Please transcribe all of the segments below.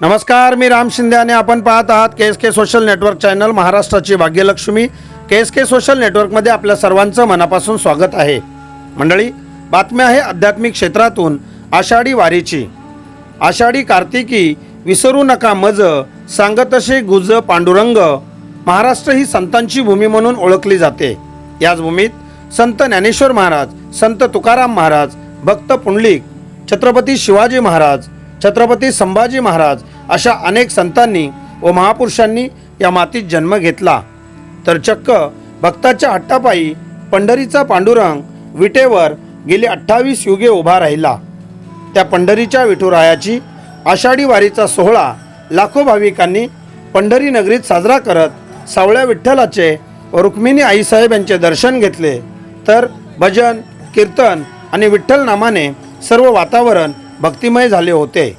नमस्कार मी राम शिंदे आणि आपण पाहत आहात K S K social network channel महाराष्ट्राची Bhagyalakshmi. K S K social नेटवर्कमध्ये आपल्या सर्वांचं मनापासून स्वागत आहे. मंडळी बातम्या आहे आध्यात्मिक क्षेत्रातून आषाढी वारीची. आषाढी कार्तिकी विसरू नका मज सांगतसे गुज पांडुरंग. महाराष्ट्र ही संतांची भूमी म्हणून ओळखली जाते. याच भूमीत संत ज्ञानेश्वर महाराज संत तुकाराम महाराज भक्त पुंडलिक छत्रपती शिवाजी महाराज छत्रपती संभाजी महाराज अशा अनेक संतांनी व महापुरुषांनी या मातीत जन्म घेतला. तर चक्क भक्ताच्या हट्टापायी पंढरीचा पांडुरंग विटेवर गेली अठ्ठावीस युगे उभा राहिला. त्या पंढरीच्या विठुरायाची आषाढी वारीचा सोहळा लाखो भाविकांनी पंढरी नगरीत साजरा करत सावळ्या विठ्ठलाचे व रुक्मिणी आईसाहेब यांचे दर्शन घेतले. तर भजन कीर्तन आणि विठ्ठल नामाने सर्व वातावरण भक्तिमय झाले होते.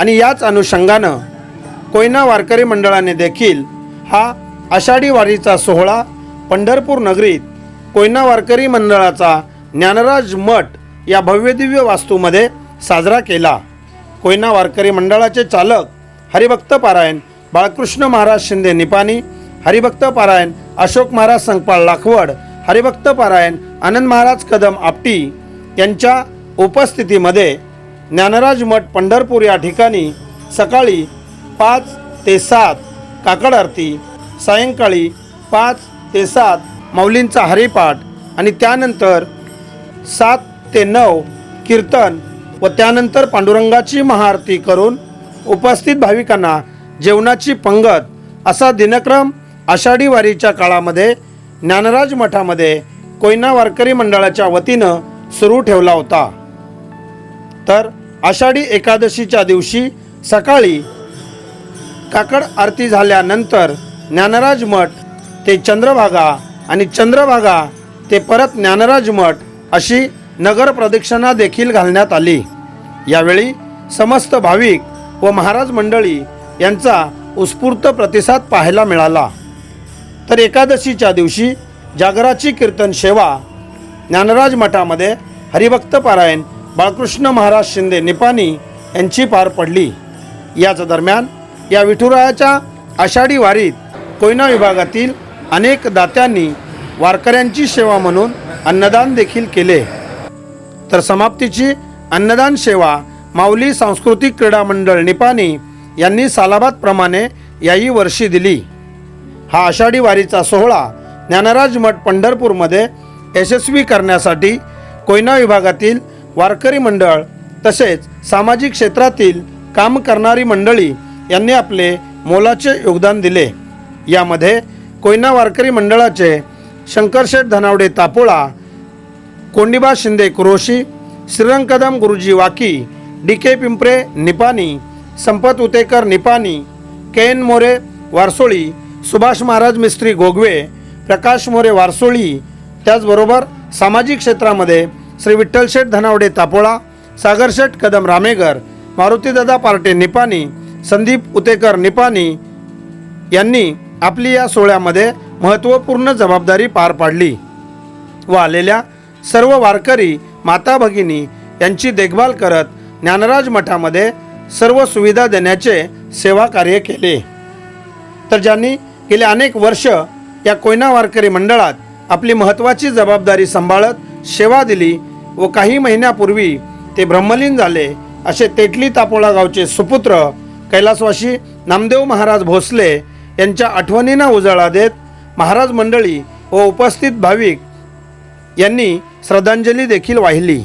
आणि याच अनुषंगानं कोयना वारकरी मंडळाने देखील हा आषाढी वारीचा सोहळा पंढरपूर नगरीत कोयना वारकरी मंडळाचा ज्ञानराज मठ या भव्यदिव्य वास्तूमध्ये साजरा केला. कोयना वारकरी मंडळाचे चालक हरिभक्त पारायण बाळकृष्ण महाराज शिंदे निपाणी हरिभक्त पारायण अशोक महाराज संकपाळ लाखवड हरिभक्त पारायण आनंद महाराज कदम आपटी यांच्या उपस्थितीमध्ये ज्ञानराज मठ पंढरपूर या ठिकाणी सकाळी पाच ते सात काकड आरती सायंकाळी पाच ते सात माऊलींचा हरिपाठ आणि त्यानंतर सात ते नऊ कीर्तन व त्यानंतर पांडुरंगाची महाआरती करून उपस्थित भाविकांना जेवणाची पंगत असा दिनक्रम आषाढी वारीच्या काळामध्ये ज्ञानराज मठामध्ये कोयना वारकरी मंडळाच्या वतीनं सुरू ठेवला होता. तर आषाढी एकादशीच्या दिवशी सकाळी काकड आरती झाल्यानंतर ज्ञानराज मठ ते चंद्रभागा आणि चंद्रभागा ते परत ज्ञानराज मठ अशी नगर प्रदक्षिणा देखील घालण्यात आली. यावेळी समस्त भाविक व महाराज मंडळी यांचा उत्स्फूर्त प्रतिसाद पाहायला मिळाला. तर एकादशीच्या दिवशी जागराची कीर्तन सेवा ज्ञानराज मठामध्ये हरिभक्त पारायण बाळकृष्ण महाराज शिंदे निपाणी यांची पार पडली. याच दरम्यान या विठुरायाच्या आषाढी वारीत कोयना विभागातील अनेक दात्यांनी वारकऱ्यांची सेवा म्हणून अन्नदान देखील केले. तर समाप्तीची अन्नदान सेवा माऊली सांस्कृतिक क्रीडा मंडळ निपाणी यांनी सालाबादप्रमाणे याही वर्षी दिली. हा आषाढी वारीचा सोहळा ज्ञानराज मठ पंढरपूरमध्ये यशस्वी करण्यासाठी कोयना विभागातील वारकरी मंडळ तसेच सामाजिक क्षेत्रातील काम करणारी मंडळी यांनी आपले मोलाचे योगदान दिले. यामध्ये कोयना वारकरी मंडळाचे Shankarshet Dhanawade Tapola Kondiba Shinde Kuroshi Shrirang Kadam Guruji Waki D K Pimpre Nipani Sampat Utekar Nipani K N More Varsoli Subhash Maharaj Mistry Gogave Prakash More Warsoli त्याचबरोबर सामाजिक क्षेत्रामध्ये श्री विठ्ठलशेठ धनावडे तापोळा सागरशेठ कदम रामेगर मारुतीदादा पार्टे निपाणी संदीप उतेकर निपाणी यांनी आपली या सोहळ्यामध्ये महत्त्वपूर्ण जबाबदारी पार पाडली. व आलेल्या सर्व वारकरी माता भगिनी यांची देखभाल करत ज्ञानराज मठामध्ये सर्व सुविधा देण्याचे सेवा कार्य केले. तर ज्यांनी गेले अनेक वर्ष या कोयना वारकरी मंडळात आपली महत्त्वाची जबाबदारी सांभाळत सेवा दिली व काही महिन्यापूर्वी ते ब्रह्मलीन झाले. असे तेटली तापोळा गावचे सुपुत्र कैलासवाशी नामदेव महाराज भोसले यांच्या आठवणींना उजाळा देत महाराज मंडळी व उपस्थित भाविक यांनी श्रद्धांजली देखील वाहिली.